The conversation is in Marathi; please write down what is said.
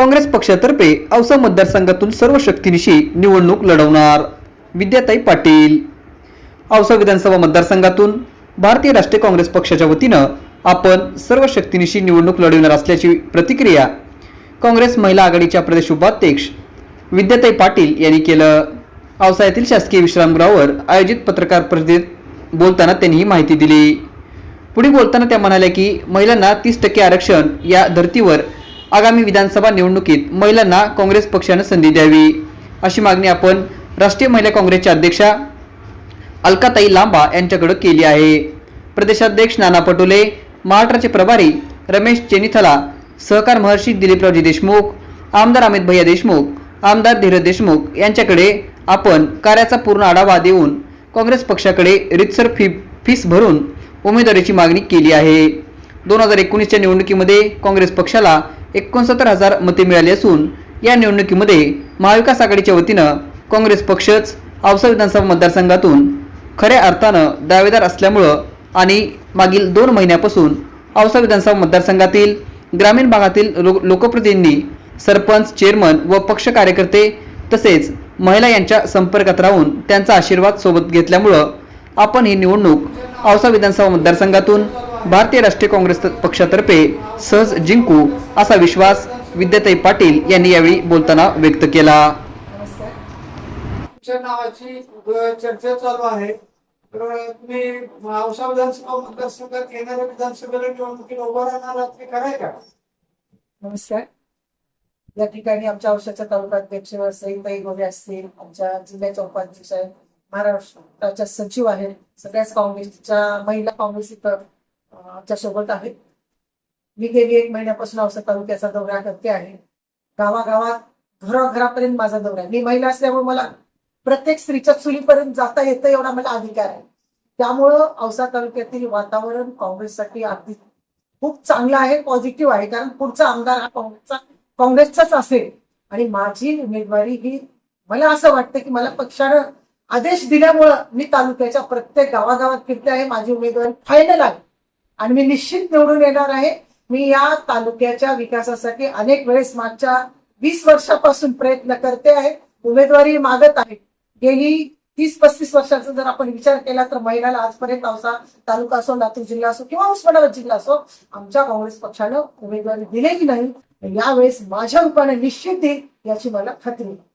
काँग्रेस पक्षातर्फे औसा मतदारसंघातून सर्व शक्तीनिशी निवडणूक लढवणार. विद्याताई पाटील. औसा विधानसभा मतदारसंघातून भारतीय राष्ट्रीय काँग्रेस पक्षाच्या वतीनं आपण सर्व शक्तीनिशी निवडणूक लढवणार असल्याची प्रतिक्रिया काँग्रेस महिला आघाडीच्या प्रदेश उपाध्यक्ष विद्याताई पाटील यांनी केलं. औसा येथील शासकीय विश्रामगृहावर आयोजित पत्रकार परिषदेत बोलताना त्यांनी ही माहिती दिली. पुढे बोलताना त्या म्हणाल्या की महिलांना तीस टक्के आरक्षण या धर्तीवर आगामी विधानसभा निवडणुकीत महिलांना काँग्रेस पक्षानं संधी द्यावी. अशी मागणी आपण राष्ट्रीय महिला काँग्रेसच्या अध्यक्षा अलकाताई लांबा यांच्याकडे केली आहे. प्रदेशाध्यक्ष नाना पटोले महाराष्ट्राचे प्रभारी रमेश चेनिथला सहकार महर्षी दिलीपरावजी देशमुख आमदार अमित भैया देशमुख आमदार धीरज देशमुख यांच्याकडे आपण कार्याचा पूर्ण आढावा देऊन काँग्रेस पक्षाकडे रितसर फी फीस भरून उमेदवारीची मागणी केली आहे. दोन हजार एकोणीसच्या निवडणुकीमध्ये काँग्रेस पक्षाला एकोणसत्तर हजार मते मिळाली असून या निवडणुकीमध्ये महाविकास आघाडीच्या वतीनं काँग्रेस पक्षच औसा विधानसभा मतदारसंघातून खऱ्या अर्थानं दावेदार असल्यामुळं आणि मागील दोन महिन्यापासून औसा विधानसभा मतदारसंघातील ग्रामीण भागातील लो लोकप्रतिनिधी सरपंच चेअरमन व पक्ष कार्यकर्ते तसेच महिला यांच्या संपर्कात राहून त्यांचा आशीर्वाद सोबत घेतल्यामुळं आपण ही निवडणूक औसा विधानसभा मतदारसंघातून भारतीय राष्ट्रीय काँग्रेस पक्षातर्फे सहज जिंकू असा विश्वास विद्याताई पाटील यांनी यावेळी बोलताना व्यक्त केला. तुमच्या नावाची चर्चा चालू आहे. तर तुम्ही औसा विधानसभा मतदारसंघात येणाऱ्या विधानसभेला निवडणुकीला उभं राहणार आहात ते खरंय का? नमस्कार. या ठिकाणी आमच्या औषधाच्या तालुकाध्यक्ष सईताई गोरे असतील आमच्या जिल्ह्याच्या उपाध्यक्ष आहेत. महाराष्ट्राच्या सचिव आहेत. सगळ्याच काँग्रेसच्या महिला काँग्रेस इथं आमच्यासोबत आहेत मी गेली एक महिन्यापासून औसा तालुक्याचा दौरा करते आहे. गावागावात घराघरापर्यंत माझा दौरा आहे. मी महिला असल्यामुळे मला प्रत्येक स्त्रीच्या चुलीपर्यंत जाता येतं एवढा मला अधिकार आहे. त्यामुळं औसा तालुक्यातील वातावरण काँग्रेससाठी अगदी खूप चांगला आहे पॉझिटिव्ह आहे. कारण पुढचा आमदार हा काँग्रेसचा काँग्रेसचाच असेल. आणि माझी उमेदवारी ही मला असं वाटतं की मला पक्षानं आदेश दिल्यामुळं मी तालुक्याच्या प्रत्येक गावागावात फिरते आहे. माझी उमेदवारी फायनल आहे. आणि मी निश्चित निवडून येणार आहे. मी या तालुक्याच्या विकासासाठी अनेक वेळेस मागच्या वीस वर्षापासून प्रयत्न करते आहे. उमेदवारी मागत आहे. गेली तीस पस्तीस वर्षाचा जर आपण विचार केला तर महिलाला आजपर्यंत औसा तालुका असो लातूर जिल्हा असो किंवा उस्मानाबाद जिल्हा असो आमच्या काँग्रेस पक्षानं उमेदवारी दिलेली नाही. यावेळेस माझ्या रूपाने निश्चित देईल याची मला खात्री आहे.